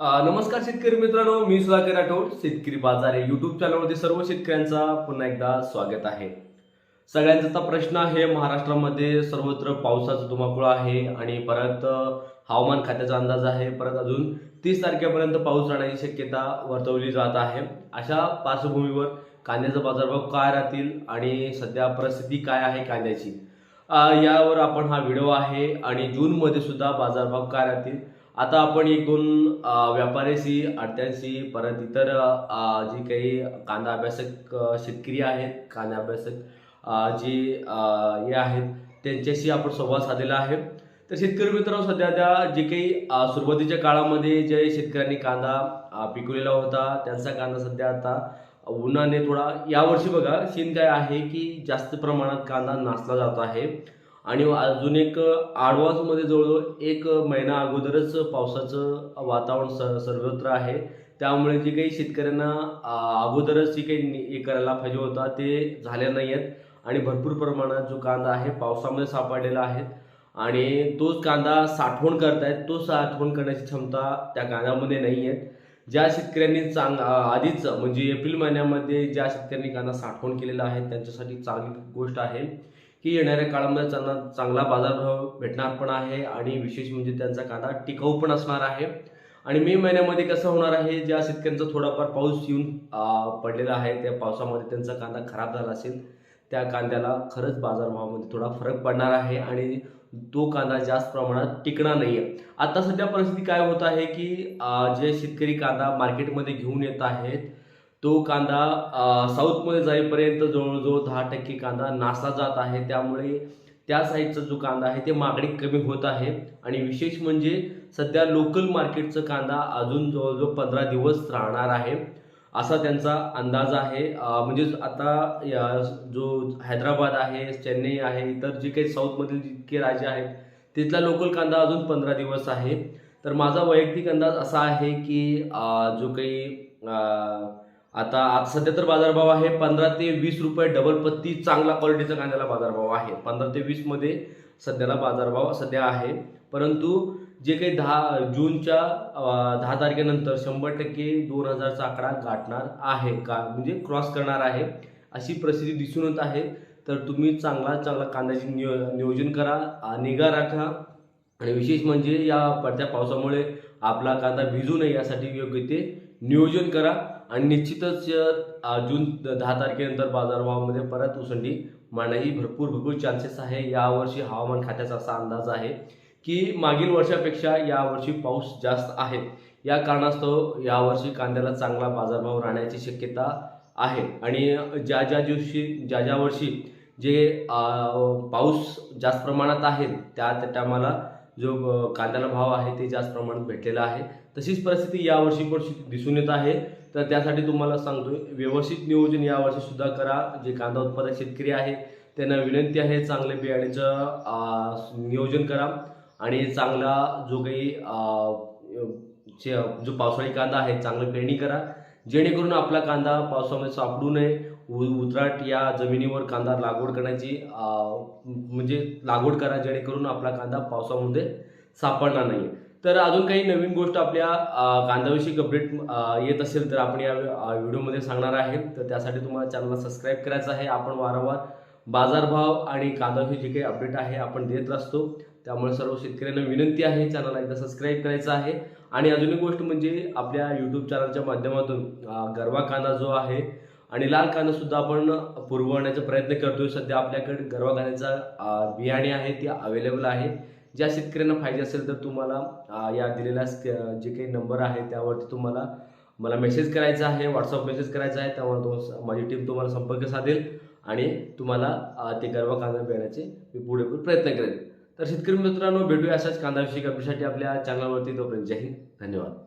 नमस्कार शेतकरी मित्रांनो मी सुधाकर राठोड शेतकरी बाजार आहे युट्यूब चॅनलवरती सर्व शेतकऱ्यांचा पुन्हा एकदा स्वागत आहे. सगळ्यांचा प्रश्न आहे महाराष्ट्रामध्ये सर्वत्र पावसाचा धुमाकूळ आहे आणि परत हवामान खात्याचा अंदाज आहे. परत अजून तीस तारखेपर्यंत पाऊस राहण्याची शक्यता वर्तवली जात आहे. अशा पार्श्वभूमीवर कांद्याचा बाजारभाव काय राहतील आणि सध्या परिस्थिती काय आहे कांद्याची? यावर आपण हा व्हिडिओ आहे आणि जूनमध्ये सुद्धा बाजारभाव काय राहतील? आता आपण एक दोन व्यापाऱ्याशी अडत्यांशी परत इतर जी काही कांदा अभ्यासक शेतकरी आहेत कांदा अभ्यासक जे हे आहेत त्यांच्याशी आपण संवाद साधलेला आहे. तर शेतकरी मित्रांनो सध्या त्या जे काही सुरुवातीच्या काळामध्ये जे शेतकऱ्यांनी कांदा पिकवलेला होता त्यांचा कांदा सध्या आता उन्हाने थोडा यावर्षी बघा सीन काय आहे की जास्त प्रमाणात कांदा नाचला जात आहे. आणि अजून एक आडवासमध्ये जवळजवळ एक महिना अगोदरच पावसाचं वातावरण स सर्वत्र आहे. त्यामुळे जे काही शेतकऱ्यांना अगोदरच जे काही हे करायला पाहिजे होता ते झाले नाही आहेत. आणि भरपूर प्रमाणात जो कांदा आहे पावसामध्ये सापडलेला आहे. आणि तोच कांदा साठवण करतायत तो साठवण करण्याची क्षमता त्या कांद्यामध्ये नाही आहेत. ज्या शेतकऱ्यांनी चांग आधीच म्हणजे एप्रिल महिन्यामध्ये ज्या शेतकऱ्यांनी कांदा साठवण केलेला आहे त्यांच्यासाठी चांगली गोष्ट आहे. की येणाऱ्या काळामध्ये त्यांना चांगला बाजारभाव भेटणार पण आहे आणि विशेष म्हणजे त्यांचा कांदा टिकाऊ पण असणार आहे. आणि मे महिन्यामध्ये कसं होणार आहे ज्या शेतकऱ्यांचा थोडाफार पाऊस येऊन पडलेला आहे त्या पावसामध्ये त्यांचा कांदा खराब झाला असेल त्या कांद्याला खरंच बाजारभावामध्ये थोडा फरक पडणार आहे आणि तो कांदा जास्त प्रमाणात टिकणार नाही आहे आता सध्या परिस्थिती काय होत आहे की जे शेतकरी कांदा मार्केटमध्ये घेऊन येत आहेत तो कांदा साऊथमध्ये जाईपर्यंत जवळजवळ दहा टक्के कांदा नासा जात आहे. त्यामुळे त्या साईडचा जो कांदा आहे ते मागणी कमी होत आहे. आणि विशेष म्हणजे सध्या लोकल मार्केटचं कांदा अजून जवळजवळ पंधरा दिवस राहणार आहे. असा त्यांचा अंदाज आहे. म्हणजेच म्हणजे आता या जो हैदराबाद आहे चेन्नई आहे इतर जे काही साऊथमधील जितके राज्य आहेत तिथला लोकल कांदा अजून पंधरा दिवस आहे. तर माझा वैयक्तिक अंदाज असा आहे की जो काही आता आता सध्या तर बाजारभाव आहे पंधरा ते वीस रुपये डबल पत्ती चांगला क्वालिटीचा कांद्याला बाजारभाव आहे. पंधरा ते वीसमध्ये सध्याला बाजारभाव सध्या आहे. परंतु जे काही दहा जूनच्या दहा तारखेनंतर शंभर टक्के दोन हजारचा आकडा गाठणार आहे का? म्हणजे क्रॉस करणार आहे. अशी परिस्थिती दिसून येत आहे. तर तुम्ही चांगला चांगला कांद्याचे नियो नियोजन करा निगा राखा. आणि विशेष म्हणजे या पडत्या पावसामुळे आपला कांदा भिजू नये यासाठी योग्य ते नियोजन करा. आणि निश्चितच जून दहा तारखेनंतर बाजारभावामध्ये परत उसंडी मारण्याची भरपूर भरपूर चान्सेस आहे. यावर्षी हवामान खात्याचा असा अंदाज आहे की मागील वर्षापेक्षा यावर्षी पाऊस जास्त आहे. या कारणास्तव यावर्षी कांद्याला चांगला बाजारभाव राहण्याची शक्यता आहे. आणि ज्या ज्या दिवशी ज्या ज्या वर्षी जे पाऊस जास्त प्रमाणात आहे त्या त्या टायमाला जो कांद्याला भाव आहे ते जास्त प्रमाणात भेटलेला आहे. तशीच परिस्थिती यावर्षी पण दिसून येत आहे. तर त्यासाठी तुम्हाला सांगतोय व्यवस्थित नियोजन यावर्षी सुद्धा करा. जे कांदा उत्पादक शेतकरी आहे त्यांना विनंती आहे चांगल्या बियाण्याचं नियोजन करा. आणि चांगला जो काही जो पावसाळी कांदा आहे चांगलं पेरणी करा. जेणेकरून आपला कांदा पावसामध्ये सापडू नये. उ उतराट या जमिनीवर कांदा लागवड करण्याची म्हणजे लागवड करा. जेणेकरून आपला कांदा पावसामध्ये सापडणार नाही. तर अजून काही नवीन गोष्ट आपल्या अ, कांद्याविषयी अपडेट येत असेल तर आपण या व्हिडिओमध्ये सांगणार आहेत तर त्यासाठी तुम्हाला चॅनलला सबस्क्राईब करायचं आहे. आपण वारंवार बाजारभाव आणि कांदाविषयी जे काही अपडेट आहे आपण देत असतो. त्यामुळे सर्व शेतकऱ्यांना विनंती आहे चॅनलला एकदा सबस्क्राईब करायचं आहे. आणि अजून एक गोष्ट म्हणजे आपल्या यूट्यूब चॅनलच्या माध्यमातून गरवा कांदा जो आहे आणि लाल कांदासुद्धा आपण पुरवण्याचा प्रयत्न करतोय. सध्या आपल्याकडे गरवा कांद्याचा बियाणे आहे ते अवेलेबल आहे. ज्या शेतकऱ्यांना पाहिजे असेल तर तुम्हाला या दिलेल्या जे काही नंबर आहे त्यावरती तुम्हाला मला मेसेज करायचा आहे व्हॉट्सअप मेसेज करायचा आहे त्यावर तो माझी टीम तुम्हाला संपर्क साधेल आणि तुम्हाला ते गरवा कांदा मिळण्याचे मी पुढे पुढे प्रयत्न करेन. तर शेतकरी मित्रांनो भेटूया अशाच कांदा विषयी आपल्या चॅनलवरती तोपर्यंत जय हिंद. धन्यवाद.